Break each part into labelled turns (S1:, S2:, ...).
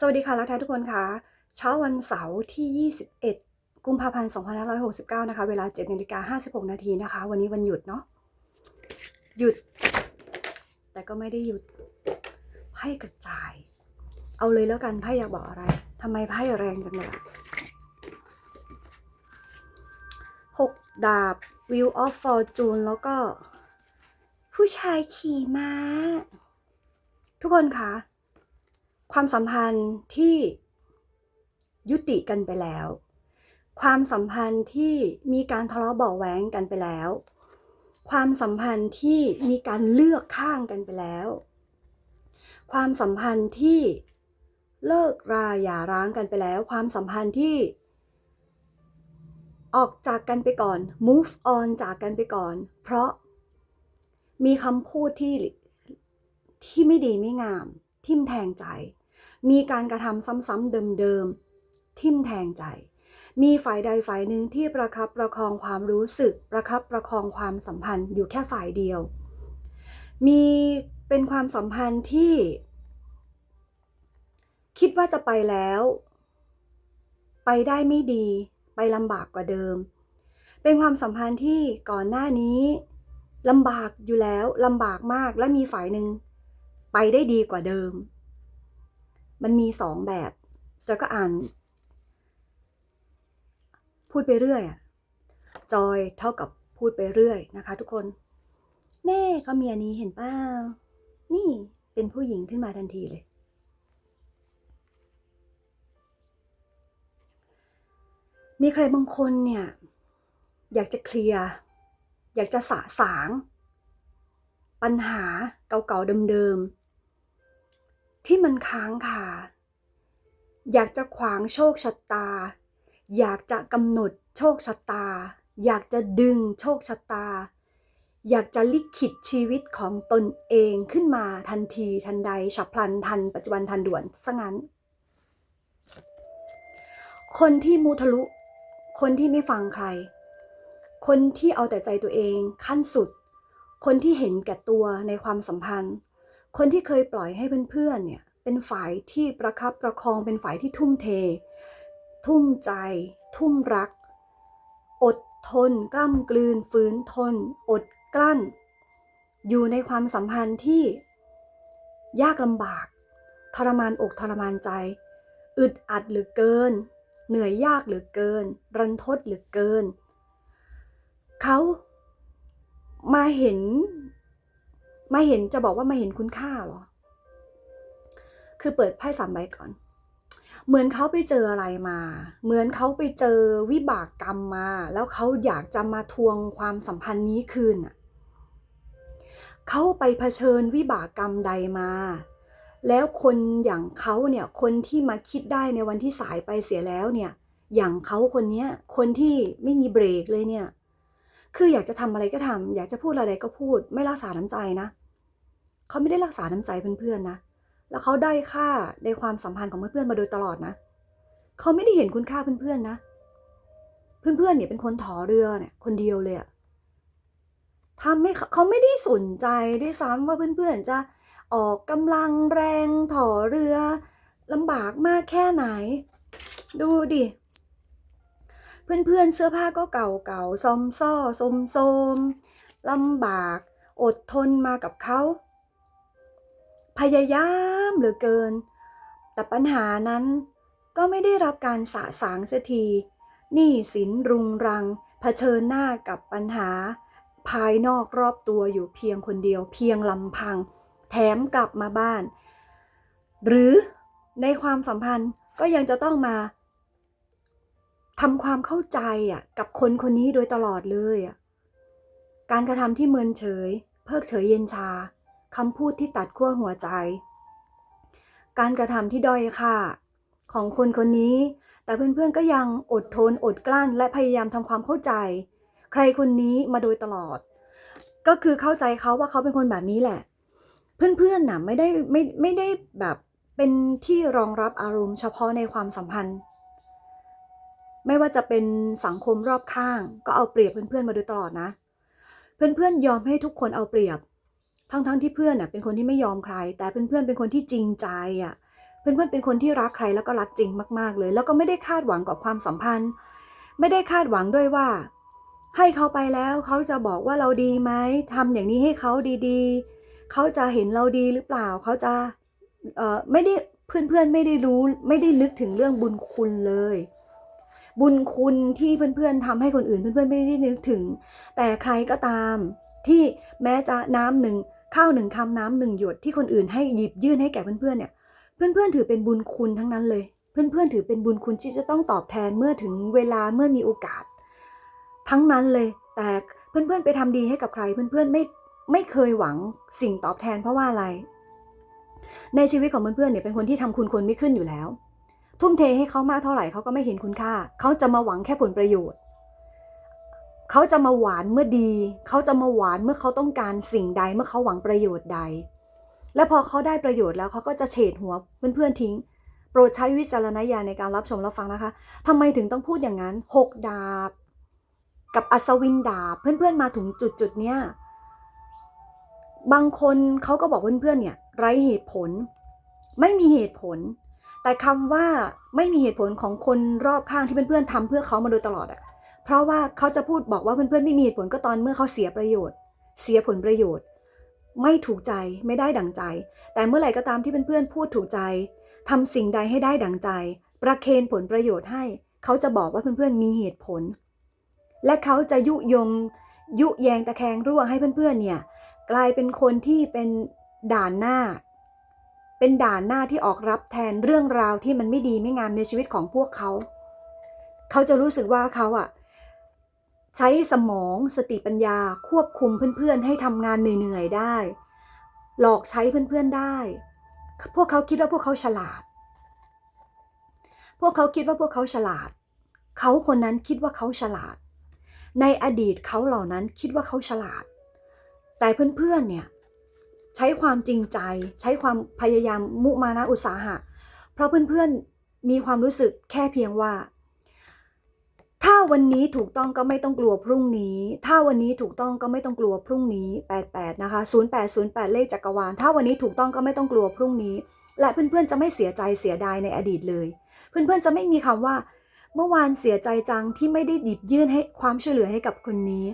S1: สวัสดีค่ะรักแท้ทุกคนค่ะ เช้าวันเสาร์ที่ 21 กุมภาพันธ์ 2569 นะคะ เวลา7นาฬิกา56 นาทีนะคะ วันนี้วันหยุดเนาะ หยุด แต่ก็ไม่ได้หยุด ไพ่กระจาย เอาเลยแล้วกัน ไพ่อยากบอกอะไร ทำไมไพ่แรงจังเลยหกดาบ Wheel of Fortune แล้วก็ ผู้ชายขี่ม้า ทุกคนคะ ความสัมพันธ์ที่ยุติกันไปแล้ว ความสัมพันธ์ที่มีการทะเลาะเบาะแว้งกันไปแล้ว ความสัมพันธ์ที่มีการเลือกข้างกันไปแล้ว ความสัมพันธ์ที่เลิกราหย่าร้างกันไปแล้ว ความสัมพันธ์ที่ ออกจากกันไปก่อน move on จากกันไปก่อน เพราะมีคำพูดที่ที่ไม่ดีไม่งาม ทิ่มแทงใจ มีการกระทำซ้ำๆเดิมๆ ทิ่มแทงใจ มีฝ่ายใดฝ่ายหนึ่งที่ประคับประคองความรู้สึก ประคับประคองความสัมพันธ์อยู่แค่ฝ่ายเดียว มีเป็นความสัมพันธ์ที่ คิดว่าจะไปแล้ว ไปได้ไม่ดี ไปลำบากกว่าเดิม เป็นความสัมพันธ์ที่ก่อนหน้านี้ลำบากอยู่แล้วลำบากมากและมีฝ่ายหนึ่งไปได้ดีกว่าเดิม มันมีสองแบบจอยก็อ่าน พูดไปเรื่อยจอยเท่ากับพูดไปเรื่อยนะคะ ทุกคน แม่เขามีอันนี้เห็นเปล่านี่เป็นผู้หญิงขึ้นมาทันทีเลย มีใครบางคนเนี่ย อยากจะเคลียร์ อยากจะสะสาง ปัญหาเก่าๆเดิมๆ ที่มันค้างคาอยากจะขวางโชคชะตา อยากจะกำหนดโชคชะตา อยากจะดึงโชคชะตา อยากจะลิขิตชีวิตของตนเองขึ้นมาทันทีทันใดฉับพลันทันปัจจุบันทันด่วนซะงั้น คนที่มุทะลุ คนที่ไม่ฟังใคร คนที่เอาแต่ใจตัวเองขั้นสุด คนที่เห็นแก่ตัวในความสัมพันธ์ คนที่เคยปล่อยให้เพื่อนๆเนี่ยเป็นฝ่ายที่ประคับประคองเป็นฝ่ายที่ทุ่มเท ทุ่มใจ ทุ่มรัก อดทน กล้ำกลืนฝืนทน อดกลั้น อยู่ในความสัมพันธ์ที่ยากลำบาก ทรมานอกทรมานใจ อึดอัดเหลือเกิน เหนื่อยยากเหลือเกิน รันทดเหลือเกิน เขามาเห็น มาเห็นจะบอกว่ามาเห็นคุณค่าเหรอ คือเปิดไพ่สามใบก่อน เหมือนเขาไปเจออะไรมา เหมือนเขาไปเจอวิบากกรรมมา แล้วเขาอยากจะมาทวงความสัมพันธ์นี้คืนน่ะเขาไปเผชิญวิบากกรรมใดมา แล้วคนอย่างเขาเนี่ยคนที่มาคิดได้ในวันที่สายไปเสียแล้วเนี่ย อย่างเขาคนเนี้ยคนที่ไม่มีเบรกเลยเนี่ย คืออยากจะทำอะไรก็ทำอยากจะพูดอะไรก็พูด ไม่รักษาน้ำใจนะ เขาไม่ได้รักษาน้ำใจเพื่อนๆนะ แล้วเขาได้ค่าในความสัมพันธ์ของเพื่อนๆมาโดยตลอดนะ เขาไม่ได้เห็นคุณค่าเพื่อนๆนะ เพื่อนๆเนี่ยเป็นคนถอเรือเนี่ยคนเดียวเลยอะทำให้เขาเขาไม่ได้สนใจด้วยซ้ำว่าเพื่อนๆจะออกกำลังแรงถอเรือลำบากมากแค่ไหน ดูดิ เพื่อนๆเสื้อผ้าก็เก่าๆซอมซ่อซมโซมลำบาก อดทนมากับเขา พยายามเหลือเกิน แต่ปัญหานั้นก็ไม่ได้รับการสะสางเสียทีหนี้สินรุงรังเผชิญหน้ากับปัญหา ภายนอกรอบตัวอยู่เพียงคนเดียว เพียงลำพัง แถมกลับมาบ้าน หรือในความสัมพันธ์ก็ยังจะต้องมาทำความเข้าใจอะกับคนคนนี้โดยตลอดเลยอะการกระทำที่เมินเฉย เพิกเฉยเย็นชา คำพูดที่ตัดขั้วหัวใจ การกระทำที่ด้อยค่าของคนคนนี้ แต่เพื่อนๆก็ยังอดทนอดกลั้น และพยายามทำความเข้าใจ ใครคนนี้มาโดยตลอด ก็คือเข้าใจเขาว่าเขาเป็นคนแบบนี้แหละ เพื่อนๆน่ะไม่ได้ไม่ไม่ได้แบบเป็นที่รองรับอารมณ์เฉพาะในความสัมพันธ์ ไม่ว่าจะเป็นสังคมรอบข้าง ก็เอาเปรียบเพื่อนๆมาโดยตลอดนะ เพื่อนๆยอมให้ทุกคนเอาเปรียบ ทั้งๆทที่เพื่อนน่ะเป็นคนที่ไม่ยอมใคร แต่เพื่อนๆเป็นคนที่จริงใจอะเเพื่อนๆเป็นคนที่รักใครแล้วก็รักจริงมาก ๆ เลย แล้วก็ไม่ได้คาดหวังกับความสัมพันธ์ ไม่ได้คาดหวังด้วยว่า ให้เขาไปแล้วเขาจะบอกว่าเราดีไหมทำอย่างนี้ให้เขาดีๆ เขาจะเห็นเราดีหรือเปล่าเขาจะเอ่อไม่ได้เพื่อนๆไม่ได้รู้ไม่ได้นึกถึงเรื่องบุญคุณเลย บุญคุณที่เพื่อนๆทำให้คนอื่นเพื่อนๆไม่ได้นึกถึง แต่ใครก็ตามที่แม้จะน้ำหนึ่ง ข้าวหนึ่งคำน้ำหนึ่งหยดที่คนอื่นให้หยิบยื่นให้แก่เพื่อนๆเนี่ย เพื่อนๆถือเป็นบุญคุณทั้งนั้นเลย เพื่อนๆถือเป็นบุญคุณที่จะต้องตอบแทนเมื่อถึงเวลาเมื่อมีโอกาส ทั้งนั้นเลย แต่เพื่อนๆไปทำดีให้กับใคร เพื่อนๆไม่ไม่เคยหวังสิ่งตอบแทนเพราะว่าอะไร ในชีวิตของเพื่อนๆเนี่ยเป็นคนที่ทำคุณคนไม่ขึ้นอยู่แล้ว ทุ่มเทให้เขามากเท่าไหร่เขาก็ไม่เห็นคุณค่าเขาจะมาหวังแค่ผลประโยชน์ เขาจะมาหวานเมื่อดี เขาจะมาหวานเมื่อเขาต้องการสิ่งใดเมื่อเขาหวังประโยชน์ใด และพอเขาได้ประโยชน์แล้วเขาก็จะเฉดหัวเพื่อนๆทิ้ง โปรดใช้วิจารณญาณในการรับชมรับฟังนะคะทำไมถึงต้องพูดอย่างนั้นหกดาบ กับอัศวินดาบ เพื่อนๆมาถึงจุดจุดเนี้ยบางคนเขาก็บอกเพื่อนๆเนี่ยไร้เหตุผล ไม่มีเหตุผล แต่คำว่าไม่มีเหตุผลของคนรอบข้างที่เพื่อนๆทำเพื่อเขามาโดยตลอดอะ เพราะว่าเขาจะพูดบอกว่าเพื่อนๆไม่มีเหตุผลก็ตอนเมื่อเขาเสียประโยชน์ เสียผลประโยชน์ ไม่ถูกใจไม่ได้ดั่งใจ แต่เมื่อไหร่ก็ตามที่เพื่อนๆพูดถูกใจทำสิ่งใดให้ได้ดั่งใจ ประเคนผลประโยชน์ให้ เขาจะบอกว่าเพื่อนๆมีเหตุผล และเขาจะยุยงยุแยงตะแคงรั่วให้เพื่อนๆเนี่ยกลายเป็นคนที่เป็นด่านหน้า เป็นด่านหน้าที่ออกรับแทนเรื่องราวที่มันไม่ดีไม่งามในชีวิตของพวกเขา เขาจะรู้สึกว่าเขาอะ ใช้สมองสติปัญญาควบคุมเพื่อนๆ ให้ทำงานเหนื่อยๆได้ หลอกใช้เพื่อนๆได้ พวกเขาคิดว่าพวกเขาฉลาด พวกเขาคิดว่าพวกเขาฉลาด เขาคนนั้นคิดว่าเขาฉลาด ในอดีตเขาเหล่านั้นคิดว่าเขาฉลาด แต่เพื่อนๆเนี่ยใช้ความจริงใจ ใช้ความพยายามมุมานะอุตสาหะ เพราะเพื่อนๆมีความรู้สึกแค่เพียงว่า ถ้าวันนี้ถูกต้องก็ไม่ต้องกลัวพรุ่งนี้ ถ้าวันนี้ถูกต้องก็ไม่ต้องกลัวพรุ่งนี้ 88 นะคะ 0808 เลขจักรวาล ถ้าวันนี้ถูกต้องก็ไม่ต้องกลัวพรุ่งนี้ และเพื่อนๆจะไม่เสียใจเสียดายในอดีตเลย เพื่อนๆจะไม่มีคำว่า เมื่อวานเสียใจจังที่ไม่ได้หยิบยื่นให้ความช่วยเหลือให้กับคนนี้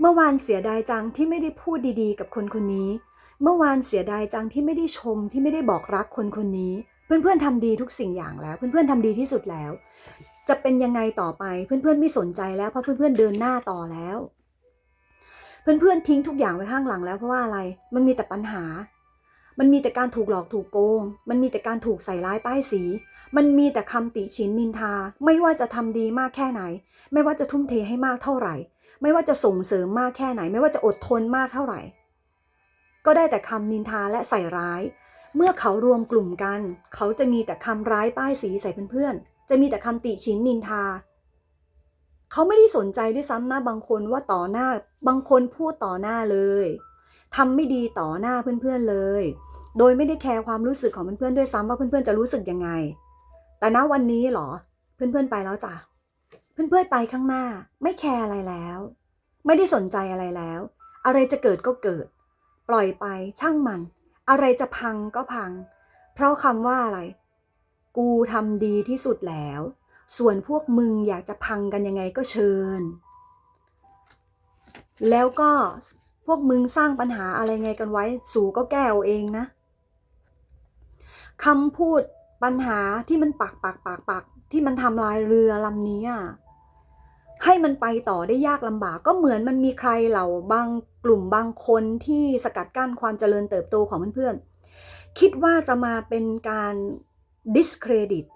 S1: เมื่อวานเสียดายจังที่ไม่ได้พูดดีๆ กับคนคนนี้ เมื่อวานเสียดายจังที่ไม่ได้ชมที่ไม่ได้บอกรักคนคนนี้ เพื่อนๆทำดีทุกสิ่งอย่างแล้ว เพื่อนๆทำดีที่สุดแล้ว จะเป็นยังไงต่อไปเพื่อนๆไม่สนใจแล้วเพราะเพื่อนๆเดินหน้าต่อแล้ว เพื่อนๆทิ้งทุกอย่างไว้ข้างหลังแล้วเพราะว่าอะไรมันมีแต่ปัญหา มันมีแต่การถูกหลอกถูกโกง มันมีแต่การถูกใส่ร้ายป้ายสี มันมีแต่คำติชินนินทา ไม่ว่าจะทำดีมากแค่ไหน ไม่ว่าจะทุ่มเทให้มากเท่าไหร่ ไม่ว่าจะส่งเสริมมากแค่ไหน ไม่ว่าจะอดทนมากเท่าไหร่ ก็ได้แต่คำนินทาและใส่ร้าย เมื่อเขารวมกลุ่มกัน เขาจะมีแต่คำร้ายป้ายสีใส่เพื่อนๆ จะมีแต่คำติชินนินทา เขาไม่ได้สนใจด้วยซ้ำนะบางคนว่าต่อหน้าบางคนพูดต่อหน้าเลยทำไม่ดีต่อหน้าเพื่อนๆเลย โดยไม่ได้แคร์ความรู้สึกของเพื่อนๆด้วยซ้ำว่าเพื่อนๆจะรู้สึกยังไง แต่ณวันนี้หรอ เพื่อนๆไปแล้วจ้ะ เพื่อนๆไปข้างหน้า ไม่แคร์อะไรแล้ว ไม่ได้สนใจอะไรแล้ว อะไรจะเกิดก็เกิด ปล่อยไปช่างมัน อะไรจะพังก็พัง เพราะคำว่าอะไร กูทำดีที่สุดแล้ว ส่วนพวกมึงอยากจะพังกันยังไงก็เชิญ แล้วก็พวกมึงสร้างปัญหาอะไรไงกันไว้ สูก็แก้เอาเองนะคำพูดปัญหาที่มันปักปักปักปักที่มันทำลายเรือลำนี้อะให้มันไปต่อได้ยากลำบากก็เหมือนมันมีใครเหล่าบางกลุ่มบางคนที่สกัดกั้นความเจริญเติบโตของเพื่อนๆคิดว่าจะมาเป็นการ discredit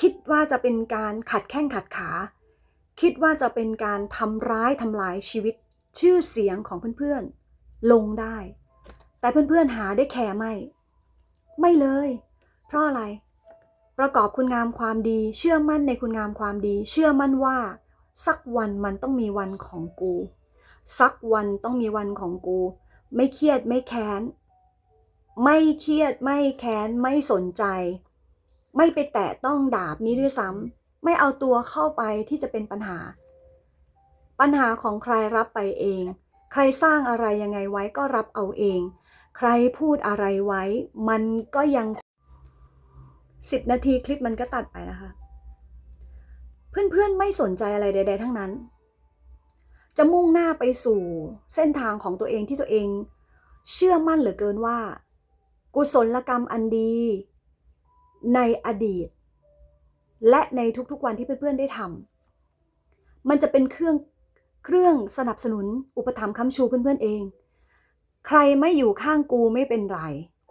S1: คิดว่าจะเป็นการขัดแข้งขัดขา คิดว่าจะเป็นการทำร้ายทำลายชีวิตชื่อเสียงของเพื่อนๆ ลงได้ แต่เพื่อนๆหาได้แคร์ไม่ ไม่เลย เพราะอะไร ประกอบคุณงามความดี เชื่อมั่นในคุณงามความดี เชื่อมั่นว่า สักวันมันต้องมีวันของกู สักวันต้องมีวันของกู ไม่เครียดไม่แค้น ไม่เครียดไม่แค้นไม่สนใจ ไม่ไปแตะต้องดาบนี้ด้วยซ้ำไม่เอาตัวเข้าไปที่จะเป็นปัญหา ปัญหาของใครรับไปเอง ใครสร้างอะไรยังไงไว้ก็รับเอาเอง ใครพูดอะไรไว้ มันก็ยังสิบนาทีคลิปมันก็ตัดไปนะคะ เพื่อนๆไม่สนใจอะไรใด ๆ ทั้งนั้น จะมุ่งหน้าไปสู่เส้นทางของตัวเองที่ตัวเอง เชื่อมั่นเหลือเกินว่า กุศลกรรมอันดี ในอดีต และในทุกๆวันที่เพื่อนๆได้ทำมันจะเป็นเครื่องเครื่องสนับสนุนอุปถัมภ์ค้ำชูเพื่อนๆเอง ใครไม่อยู่ข้างกูไม่เป็นไร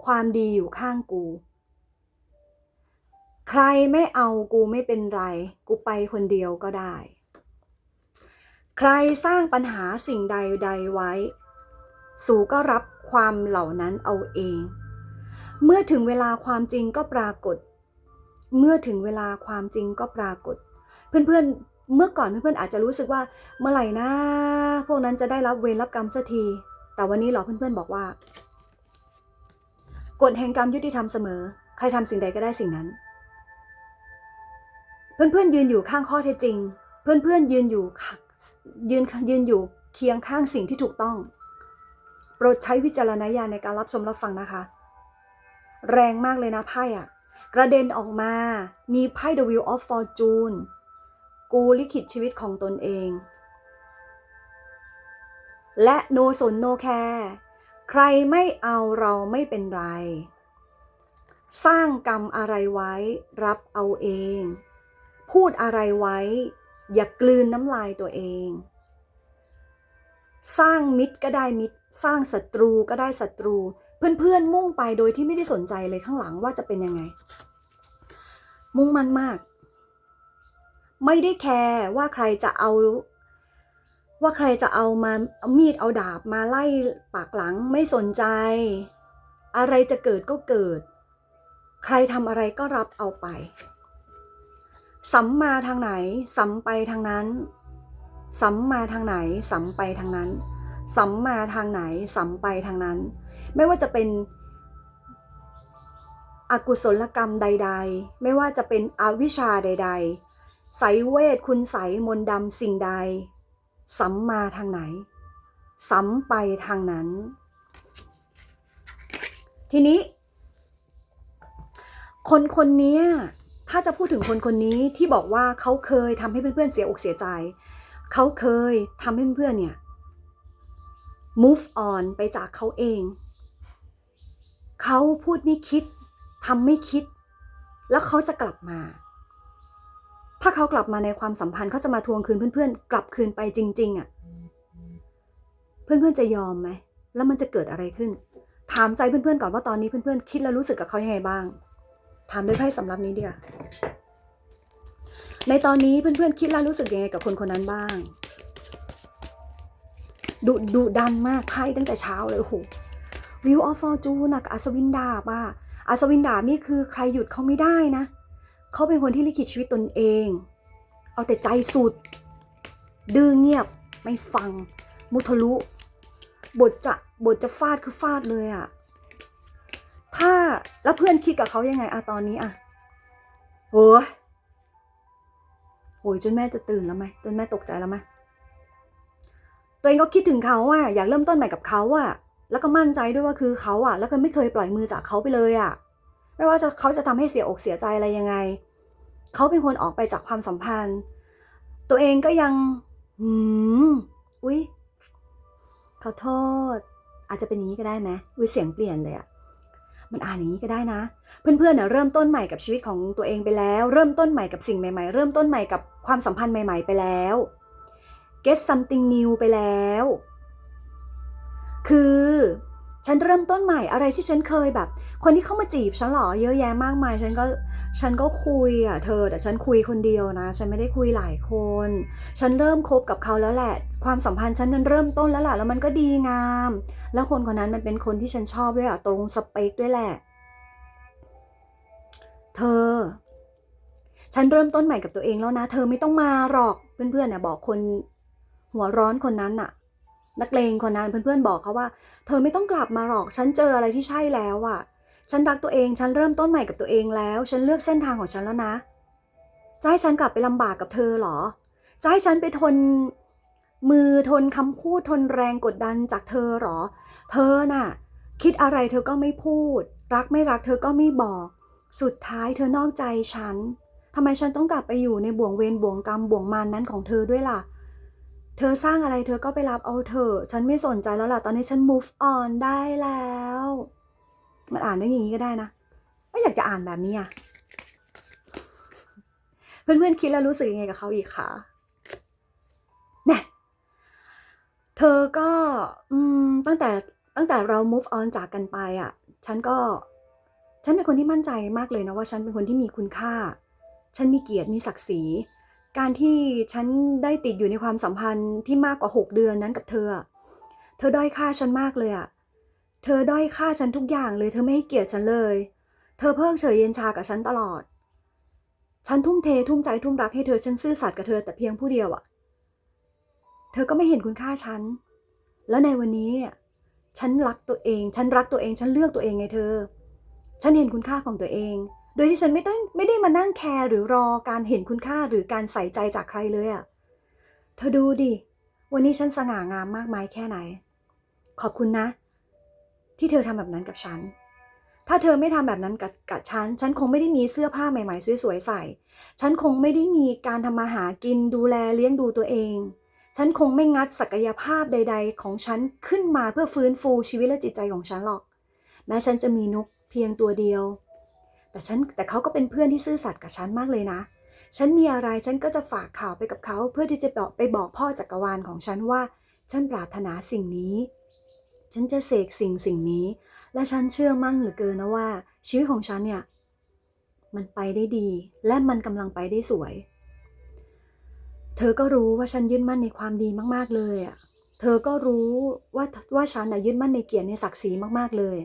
S1: ความดีอยู่ข้างกู ใครไม่เอากูไม่เป็นไร กูไปคนเดียวก็ได้ ใครสร้างปัญหาสิ่งใดใดไว้ สูก็รับความเหล่านั้นเอาเอง เมื่อถึงเวลาความจริงก็ปรากฏ เมื่อถึงเวลาความจริงก็ปรากฏ เพื่อนๆ เมื่อก่อนเพื่อนๆอาจจะรู้สึกว่าเมื่อไหร่นะพวกนั้นจะได้รับเวรรับกรรมสักที แต่วันนี้เหรอเพื่อนๆบอกว่ากฎแห่งกรรมยุติธรรมเสมอ ใครทำสิ่งใดก็ได้สิ่งนั้น เพื่อนๆยืนอยู่ข้างข้อเท็จจริง เพื่อนๆยืนอยู่ข้างยืนยืนอยู่เคียงข้างสิ่งที่ถูกต้อง โปรดใช้วิจารณญาณในการรับชมรับฟังนะคะ แรงมากเลยนะไพ่อะกระเด็นออกมามีไพ่ The Wheel of Fortune กูลิขิตชีวิตของตนเอง และโนสนโนแคร์ใครไม่เอาเราไม่เป็นไร สร้างกรรมอะไรไว้รับเอาเอง พูดอะไรไว้ อย่ากลืนน้ำลายตัวเอง สร้างมิตรก็ได้มิตร สร้างศัตรูก็ได้ศัตรู เพื่อนๆ มุ่งไปโดยที่ไม่ได้สนใจเลยข้างหลังว่าจะเป็นยังไง มุ่งมั่นมาก ไม่ได้แคร์ว่าใครจะเอา ว่าใครจะเอามาเอามีดเอาดาบมาไล่ปากหลังไม่สนใจ อะไรจะเกิดก็เกิด ใครทำอะไรก็รับเอาไปสัมมาทางไหนสัมไปทางนั้นสัมมาทางไหนสัมไปทางนั้นสัมมาทางไหนสัมไปทางนั้น ไม่ว่าจะเป็นอกุศลกรรมใด ๆ ไม่ว่าจะเป็นอวิชชาใด ๆ ไสยเวทคุณไสยมนต์ดำสิ่งใด สัมมาทางไหน สัมไปทางนั้น ทีนี้ คนคนนี้ถ้าจะพูดถึงคนคนนี้ที่บอกว่าเขาเคยทำให้เพื่อนๆเสียอกเสียใจ เขาเคยทำให้เพื่อนๆเนี่ย move on ไปจากเขาเอง เขาพูดไม่คิดทำไม่คิด แล้วเขาจะกลับมา ถ้าเขากลับมาในความสัมพันธ์เขาจะมาทวงคืนเพื่อนๆ กลับคืนไปจริง ๆอะ่ะเพื่อนๆจะยอมไหมแล้วมันจะเกิดอะไรขึ้น ถามใจเพื่อนๆก่อนว่าตอนนี้เพื่อนๆคิดแล้วรู้สึกกับเขายังไงบ้าง ถามด้วยไพ่สำรับนี้ดีกว่าในตอนนี้เพื่อนๆคิดแล้วรู้สึกยังไงกับคนคนนั้นบ้างดุดุดันมากไพ่ตั้งแต่เช้าเลยโอ้โห วิวออฟฟอร์จูนกับอัศวินดาบอะอัศวินดาบนี่คือใครหยุดเขาไม่ได้นะ เขาเป็นคนที่ลิขิตชีวิตตนเอง เอาแต่ใจสุด ดื้อเงียบไม่ฟัง มุทะลุ บทจะบทจะฟาดคือฟาดเลยอะถ้าแล้วเพื่อนคิดกับเขายังไงอะตอนนี้อะโอ้ยโอ้ยจนแม่จะตื่นแล้วไหมจนแม่ตกใจแล้วไหมตัวเองก็คิดถึงเขาอะอยากเริ่มต้นใหม่กับเขาอะ แล้วก็มั่นใจด้วยว่าคือเขาอะแล้วก็ไม่เคยปล่อยมือจากเขาไปเลยอะไม่ว่าจะเขาจะทำให้เสียอกเสียใจอะไรยังไง เขาเป็นคนออกไปจากความสัมพันธ์ ตัวเองก็ยัง หืม อุ๊ย ขอโทษ อาจจะเป็นอย่างนี้ก็ได้ไหมอุ๊ยเสียงเปลี่ยนเลยอะมันอ่านอย่างนี้ก็ได้นะ เพื่อนๆเน่ยเริ่มต้นใหม่กับชีวิตของตัวเองไปแล้ว เริ่มต้นใหม่กับสิ่งใหม่ๆ เริ่มต้นใหม่กับความสัมพันธ์ใหม่ ๆ ไปแล้ว get something new ไปแล้ว คือฉันเริ่มต้นใหม่อะไรที่ฉันเคยแบบ คนที่เข้ามาจีบฉันหรอเยอะแยะมากมาย ฉันก็ฉันก็คุยอะเธอแต่ฉันคุยคนเดียวนะ ฉันไม่ได้คุยหลายคน ฉันเริ่มคบกับเขาแล้วแหละ ความสัมพันธ์ฉันนั้นเริ่มต้นแล้วแหละแล้วมันก็ดีงาม แล้วคนคนนั้นมันเป็นคนที่ฉันชอบด้วยอะตรงสเปคด้วยแหละ เธอ ฉันเริ่มต้นใหม่กับตัวเองแล้วนะ เธอไม่ต้องมาหรอกเพื่อนๆน่ะบอกคนหัวร้อนคนนั้นน่ะ นักเลงคนนั้นเพื่อนๆบอกเขาว่า เธอไม่ต้องกลับมาหรอกฉันเจออะไรที่ใช่แล้วอะฉันรักตัวเองฉันเริ่มต้นใหม่กับตัวเองแล้ว ฉันเลือกเส้นทางของฉันแล้วนะจะให้ฉันกลับไปลำบากกับเธอหรอจะให้ฉันไปทนมือทนคำพูดทนแรงกดดันจากเธอหรอ เธอน่ะ คิดอะไรเธอก็ไม่พูด รักไม่รักเธอก็ไม่บอก สุดท้ายเธอนอกใจฉันทำไมฉันต้องกลับไปอยู่ในบ่วงเวรบ่วงกรรมบ่วงมารนั้นของเธอด้วยล่ะ เธอสร้างอะไรเธอก็ไปรับเอาเถอะ ฉันไม่สนใจแล้วล่ะ ตอนนี้ฉัน move on ได้แล้ว มันอ่านได้อย่างนี้ก็ได้นะไม่อยากจะอ่านแบบนี้อะ เพื่อนๆคิดแล้วรู้สึกยังไงกับเขาอีกคะเนี่ยเธอก็อืมตั้งแต่ตั้งแต่เรา move on จากกันไปอะ ฉันก็ ฉันเป็นคนที่มั่นใจมากเลยนะว่าฉันเป็นคนที่มีคุณค่า ฉันมีเกียรติมีศักดิ์ศรี การที่ฉันได้ติดอยู่ในความสัมพันธ์ที่มากกว่า 6 เดือนนั้นกับเธอ เธอด้อยค่าฉันมากเลยอะเธอด้อยค่าฉันทุกอย่างเลย เธอไม่ให้เกียรติฉันเลย เธอเพิกเฉยเย็นชากับฉันตลอด ฉันทุ่มเททุ่มใจทุ่มรักให้เธอ ฉันซื่อสัตย์กับเธอแต่เพียงผู้เดียวอะเธอก็ไม่เห็นคุณค่าฉัน แล้วในวันนี้อะฉันรักตัวเอง ฉันรักตัวเอง ฉันเลือกตัวเองไงเธอ ฉันเห็นคุณค่าของตัวเอง โดยที่ฉันไม่ต้องไม่ได้มานั่งแคร์หรือรอการเห็นคุณค่าหรือการใส่ใจจากใครเลยอะ่ะ เธอดูดิ วันนี้ฉันสง่างามมากมายแค่ไหน ขอบคุณนะ ที่เธอทำแบบนั้นกับฉัน ถ้าเธอไม่ทำแบบนั้นกับกับฉัน ฉันคงไม่ได้มีเสื้อผ้าใหม่ๆสวยๆใส่ ฉันคงไม่ได้มีการทำมาหากินดูแลเลี้ยงดูตัวเอง ฉันคงไม่งัดศักยภาพใด ๆ ของฉันขึ้นมาเพื่อฟื้นฟูชีวิตและจิตใจของฉันหรอก แม้ฉันจะมีนุกเพียงตัวเดียว แต่ฉันแต่เขาก็เป็นเพื่อนที่ซื่อสัตย์กับฉันมากเลยนะ ฉันมีอะไรฉันก็จะฝากข่าวไปกับเขา เพื่อที่จะบอกไปบอกพ่อจักรวาลของฉันว่า ฉันปรารถนาสิ่งนี้ ฉันจะเสกสิ่งสิ่งนี้ และฉันเชื่อมั่นเหลือเกินนะว่า ชีวิตของฉันเนี่ยมันไปได้ดี และมันกำลังไปได้สวย เธอก็รู้ว่าฉันยึดมั่นในความดีมากๆเลยอะ เธอก็รู้ว่าว่าฉันน่ะยึดมั่นในเกียรติในศักดิ์ศรีมากๆเลย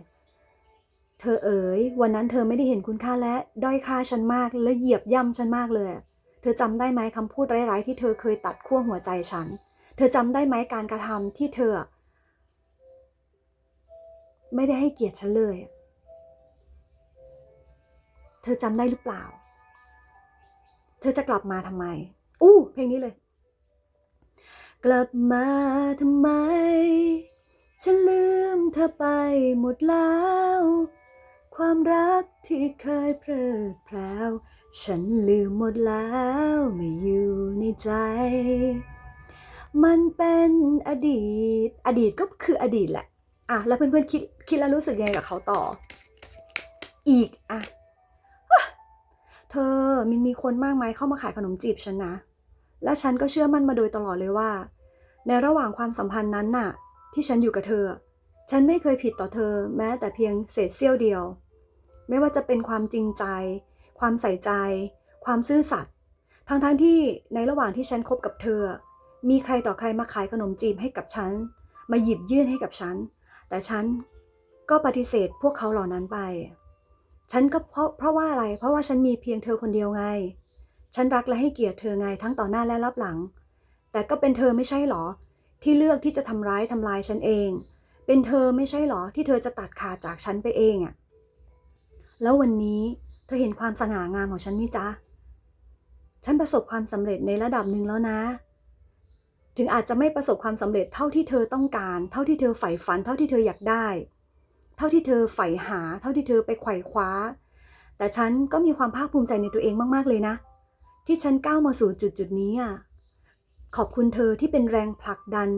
S1: เธอเอ๋ยวันนั้นเธอไม่ได้เห็นคุณค่าและด้อยค่าฉันมากและเหยียบย่ำฉันมากเลย เธอจำได้ไหมคำพูดร้ายๆที่เธอเคยตัดขั้วหัวใจฉัน เธอจำได้ไหมการกระทำที่เธอ ไม่ได้ให้เกียรติฉันเลย เธอจำได้หรือเปล่า เธอจะกลับมาทำไม อู้เพลงนี้เลย กลับมาทำไม ฉันลืมเธอไปหมดแล้ว ความรักที่เคยเพลิดเพลวฉันลืมหมดแล้วไม่อยู่ในใจ มันเป็นอดีต อดีตก็คืออดีตแหละ อะ แล้วเพื่อนๆคิดคิดแล้วรู้สึกยังไงกับเขาต่อ อีกอะ เธอมันมีคนมากมายเข้ามาขายขนมจีบฉันนะ และฉันก็เชื่อมั่นมาโดยตลอดเลยว่า ในระหว่างความสัมพันธ์นั้นน่ะ ที่ฉันอยู่กับเธอ ฉันไม่เคยผิดต่อเธอแม้แต่เพียงเศษเสี้ยวเดียว ไม่ว่าจะเป็นความจริงใจ ความใส่ใจ ความซื่อสัตย์ทั้งๆทที่ในระหว่างที่ฉันคบกับเธอ มีใครต่อใครมาขายขนมจีบให้กับฉัน มาหยิบยื่นให้กับฉัน แต่ฉันก็ปฏิเสธพวกเขาเหล่านั้นไป ฉันก็เพราะเพราะว่าอะไร เพราะว่าฉันมีเพียงเธอคนเดียวไง ฉันรักและให้เกียรติเธอไงทั้งต่อหน้าและรับหลัง แต่ก็เป็นเธอไม่ใช่หรอ ที่เลือกที่จะทำร้ายทำลายฉันเอง เป็นเธอไม่ใช่หรอที่เธอจะตัดขาดจากฉันไปเองอะแล้ววันนี้เธอเห็นความสง่างามของฉันนี่จ๊ะ ฉันประสบความสำเร็จในระดับหนึ่งแล้วนะ ถึงอาจจะไม่ประสบความสำเร็จเท่าที่เธอต้องการ เท่าที่เธอใฝ่ฝัน เท่าที่เธออยากได้ เท่าที่เธอใฝ่หา เท่าที่เธอไปไขว่คว้า แต่ฉันก็มีความภาคภูมิใจในตัวเองมาก ๆ เลยนะ ที่ฉันก้าวมาสู่จุดจุดนี้อะขอบคุณเธอที่เป็นแรงผลักดัน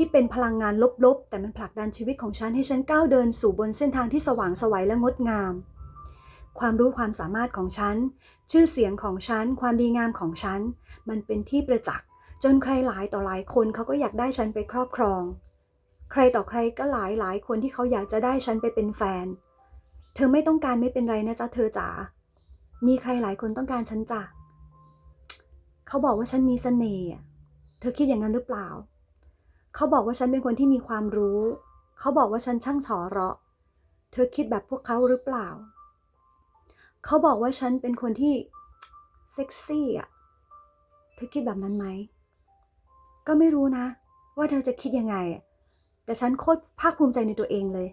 S1: ที่เป็นพลังงานลบๆ แต่มันผลักดันชีวิตของฉันให้ฉันก้าวเดินสู่บนเส้นทางที่สว่างไสวัยและงดงาม ความรู้ความสามารถของฉัน ชื่อเสียงของฉัน ความดีงามของฉัน มันเป็นที่ประจักษ์จนใครหลายต่อหลายคนเขาก็อยากได้ฉันไปครอบครอง ใครต่อใครก็หลายหลายคนที่เขาอยากจะได้ฉันไปเป็นแฟน เธอไม่ต้องการไม่เป็นไรนะจ๊ะเธอจ๋า มีใครหลายคนต้องการฉันจ้ะเขาบอกว่าฉันมีเสน่ห์ เธอคิดอย่างนั้นหรือเปล่า เขาบอกว่าฉันเป็นคนที่มีความรู้ เขาบอกว่าฉันช่างฉอเราะ เธอคิดแบบพวกเขาหรือเปล่า เขาบอกว่าฉันเป็นคนที่เซ็กซี่อะ เธอคิดแบบนั้นไหม ก็ไม่รู้นะ ว่าเธอจะคิดยังไง แต่ฉันโคตรภาคภูมิใจในตัวเองเลย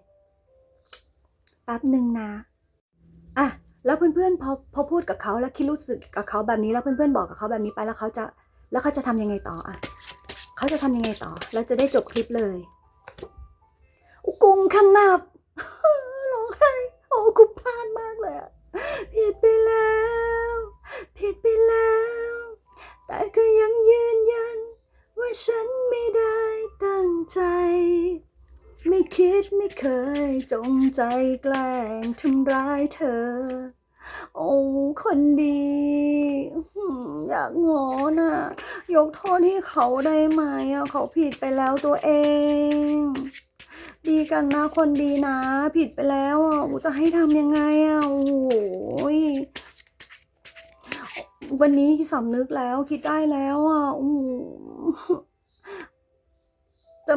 S1: แป๊บหนึ่งนะ อะ แล้วเพื่อนๆพอพอพูดกับเขาแล้วคิดรู้สึกกับเขาแบบนี้แล้วเพื่อนๆบอกกับเขาแบบนี้ไปแล้วเขาจะ แล้วเขาจะทำยังไงต่ออะ เขาจะทำยังไงต่อ เราจะได้จบคลิปเลยอุกุงขมับร้องไห้โอ้กูพลาดมากเลยอะผิดไปแล้ว ผิดไปแล้ว แต่ก็ยังยืนยัน ว่าฉันไม่ได้ตั้งใจ ไม่คิดไม่เคยจงใจแกล้งทำร้ายเธอ โอ้ คนดี อยากงอน่ะ ยกโทษให้เขาได้ไหมอะเขาผิดไปแล้วตัวเอง ดีกันนะ คนดีนะ ผิดไปแล้วอะอูจะให้ทำยังไงอะโอ้ยวันนี้สำนึกแล้วคิดได้แล้วอะอู้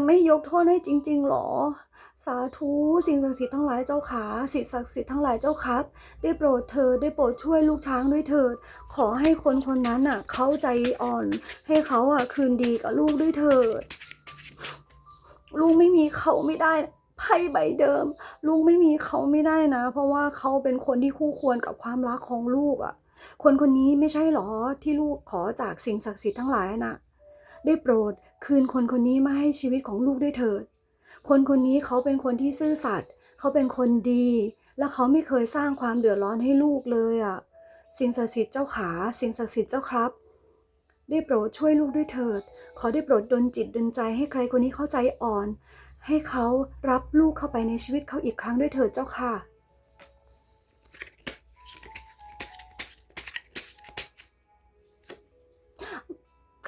S1: จะไม่ยกโทษให้จริง ๆหรอ สาธุสิ่งศักดิ์สิทธิ์ทั้งหลายเจ้าขาสิ่งศักดิ์สิทธิ์ทั้งหลายเจ้าครับ ได้โปรดเธอได้โปรดช่วยลูกช้างด้วยเถิด ขอให้คนคนนั้นอะเขาใจอ่อน ให้เขาอะคืนดีกับลูกด้วยเถิด ลูกไม่มีเขาไม่ได้ไพ่ใบเดิม ลูกไม่มีเขาไม่ได้นะ เพราะว่าเขาเป็นคนที่คู่ควรกับความรักของลูกอะ คนคนนี้ไม่ใช่หรอที่ลูกขอจากสิ่งศักดิ์สิทธิ์ทั้งหลายน่ะ ได้โปรด คืนคนคนนี้มาให้ชีวิตของลูกด้วยเถิด คนคนนี้เขาเป็นคนที่ซื่อสัตย์เขาเป็นคนดี และเขาไม่เคยสร้างความเดือดร้อนให้ลูกเลยอะ สิ่งศักดิ์สิทธิ์เจ้าขา สิ่งศักดิ์สิทธิ์เจ้าครับ ได้โปรดช่วยลูกด้วยเถิด ขอได้โปรดดลจิตดลใจให้ใครคนนี้เข้าใจอ่อน ให้เขารับลูกเข้าไปในชีวิตเขาอีกครั้งด้วยเถิดเจ้าค่ะ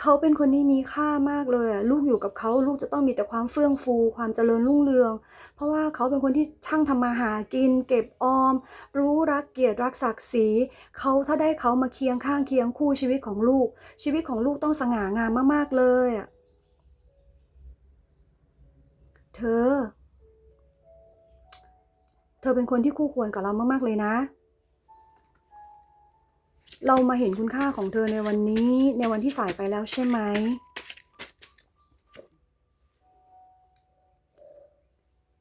S1: เขาเป็นคนที่มีค่ามากเลยลูกอยู่กับเขาลูกจะต้องมีแต่ความเฟื่องฟู ความเจริญรุ่งเรือง เพราะว่าเขาเป็นคนที่ช่างทำมาหากิน เก็บออม รู้รักเกียรติรักศักดิ์ศรีเขาถ้าได้เขามาเคียงข้างเคียงคู่ชีวิตของลูก ชีวิตของลูกต้องสง่างามมากๆเลยอะเธอ เธอเป็นคนที่คู่ควรกับเรามากๆเลยนะ เรามาเห็นคุณค่าของเธอในวันนี้ในวันที่สายไปแล้วใช่ไหม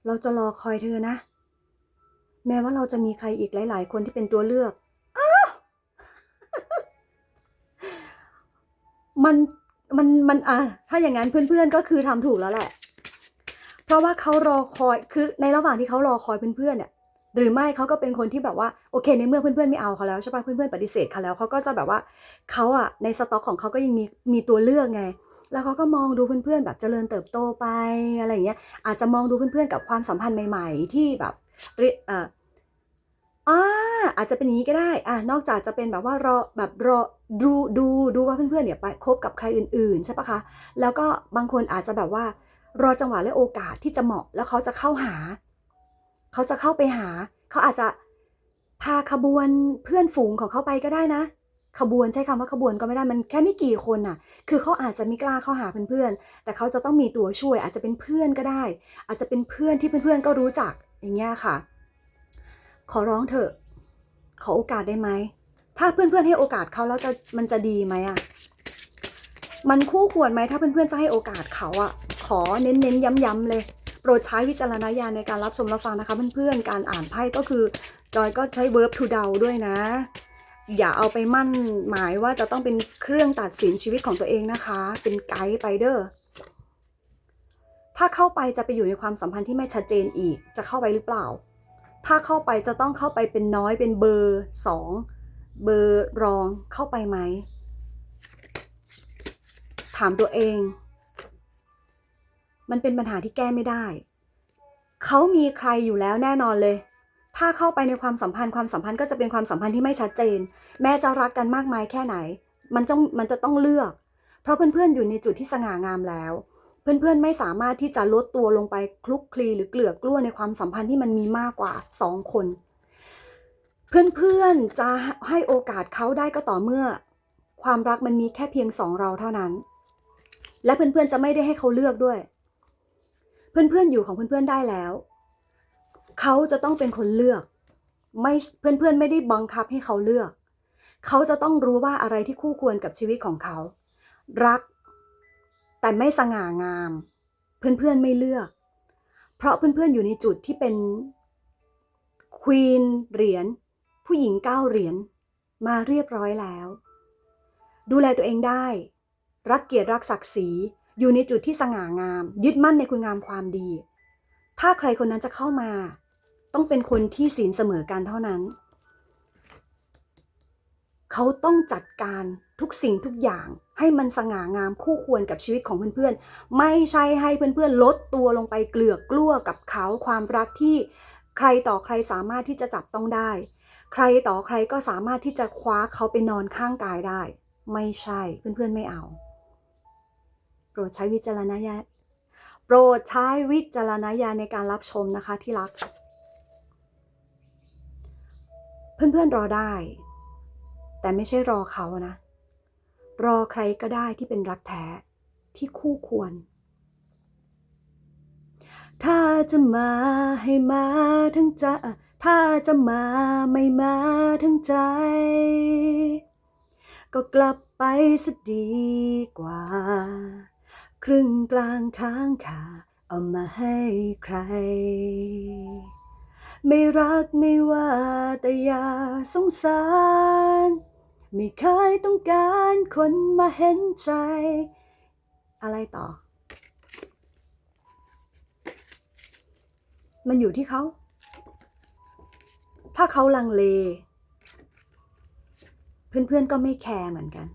S1: เราจะรอคอยเธอนะ แม้ว่าเราจะมีใครอีกหลาย ๆ คนที่เป็นตัวเลือกอมันมันมันอะถ้าอย่างนั้นเพื่อน ๆ ก็คือทำถูกแล้วแหละ เพราะว่าเขารอคอยคือในระหว่างที่เขารอคอยเพื่อนๆเนี่ย หรือไม่เขาก็เป็นคนที่แบบว่าโอเค ในเมื่อเพื่อนๆไม่เอาเขาแล้วใช่ป่ะเพื่อนๆปฏิเสธเขาแล้วเขาก็จะแบบว่าเขาอะในสต็อกของเขาก็ยังมีมีตัวเลือกไง แล้วเขาก็มองดูเพื่อนๆแบบเจริญเติบโตไปอะไรอย่างเงี้ยอาจจะมองดูเพื่อนๆกับความสัมพันธ์ใหม่ ๆ ที่แบบเรียเอ่ออ่าอาจจะเป็นอย่างนี้ก็ได้อ่านอกจากจะเป็นแบบว่ารอแบบรอดูดูดูว่าเพื่อนๆเนี่ยไปคบกับใครอื่นๆใช่ปะคะแล้วก็บางคนอาจจะแบบว่ารอจังหวะและโอกาสที่จะเหมาะแล้วเขาจะเข้าหา เขาจะเข้าไปหา เขาอาจจะพาขบวนเพื่อนฝูงของเขาไปก็ได้นะ ขบวนใช้คำว่าขบวนก็ไม่ได้มันแค่ไม่กี่คนน่ะ คือเขาอาจจะไม่กล้าเข้าหาเพื่อนๆแต่เขาจะต้องมีตัวช่วย อาจจะเป็นเพื่อนก็ได้ อาจจะเป็นเพื่อนที่เพื่อนๆก็รู้จักอย่างเงี้ยค่ะ ขอร้องเถอะ ขอโอกาสได้ไหมถ้าเพื่อนๆให้โอกาสเขาแล้วจะมันจะดีไหมอะมันคู่ควรไหมถ้าเพื่อนๆจะให้โอกาสเขาอะขอเน้นๆย้ำๆเลย รดใช้วิจารณญาณในการรับชมรับฟังนะคะเพื่อนๆ การอ่านไพ่ก็คือจอยก็ใช้ verb to เดาด้วยนะ อย่าเอาไปมั่นหมายว่าจะต้องเป็นเครื่องตัดสินชีวิตของตัวเองนะคะ เป็นไกด์ไปเด้อถ้าเข้าไปจะไปอยู่ในความสัมพันธ์ที่ไม่ชัดเจนอีก จะเข้าไปหรือเปล่า ถ้าเข้าไปจะต้องเข้าไปเป็นน้อยเป็นเบอร์สองเบอร์รองเข้าไปไหม ถามตัวเอง มันเป็นปัญหาที่แก้ไม่ได้ เขามีใครอยู่แล้วแน่นอนเลย ถ้าเข้าไปในความสัมพันธ์ความสัมพันธ์ก็จะเป็นความสัมพันธ์ที่ไม่ชัดเจน แม้จะรักกันมากมายแค่ไหน มันต้องมันจะต้องเลือก เพราะเพื่อนๆอยู่ในจุดที่สง่างามแล้ว เพื่อนๆไม่สามารถที่จะลดตัวลงไปคลุกคลีหรือเกลือกกลั้วในความสัมพันธ์ที่มันมีมากกว่าสองคน เพื่อนๆจะให้โอกาสเขาได้ก็ต่อเมื่อ ความรักมันมีแค่เพียงสองเราเท่านั้น และเพื่อนๆจะไม่ได้ให้เขาเลือกด้วย เพื่อนๆอยู่ของเพื่อนๆได้แล้ว เขาจะต้องเป็นคนเลือก ไม่เพื่อนๆไม่ได้บังคับให้เขาเลือก เขาจะต้องรู้ว่าอะไรที่คู่ควรกับชีวิตของเขา รัก แต่ไม่สง่างาม เพื่อนๆไม่เลือก เพราะเพื่อนๆอยู่ในจุดที่เป็นควีนเหรียญผู้หญิงเก้าเหรียญมาเรียบร้อยแล้ว ดูแลตัวเองได้ รักเกียรติรักศักดิ์ศรี อยู่ในจุดที่สง่างาม ยึดมั่นในคุณงามความดี ถ้าใครคนนั้นจะเข้ามา ต้องเป็นคนที่ศีลเสมอกันเท่านั้น เขาต้องจัดการทุกสิ่งทุกอย่างให้มันสง่างามคู่ควรกับชีวิตของเพื่อนๆ ไม่ใช่ให้เพื่อนๆ ลดตัวลงไปเกลือกกลั้วกับเขาความรักที่ใครต่อใครสามารถที่จะจับต้องได้ ใครต่อใครก็สามารถที่จะคว้าเขาไปนอนข้างกายได้ ไม่ใช่เพื่อนๆไม่เอา ดใช้วิจารณญาณโปรดใช้วิจารณญาณในการรับชมนะคะที่รัก เพื่อนๆรอได้ แต่ไม่ใช่รอเขานะ รอใครก็ได้ที่เป็นรักแท้ที่คู่ควร ถ้าจะมาให้มาทั้งใจถ้าจะมาไม่มาทั้งใจ ก็กลับไปสดีกว่า ครึ่งกลางค้างคาเอามาให้ใคร ไม่รักไม่ว่าแต่อย่าสงสาร ไม่เคยต้องการคนมาเห็นใจ อะไรต่อ มันอยู่ที่เขา ถ้าเขาลังเล เพื่อนๆก็ไม่แคร์เหมือนกัน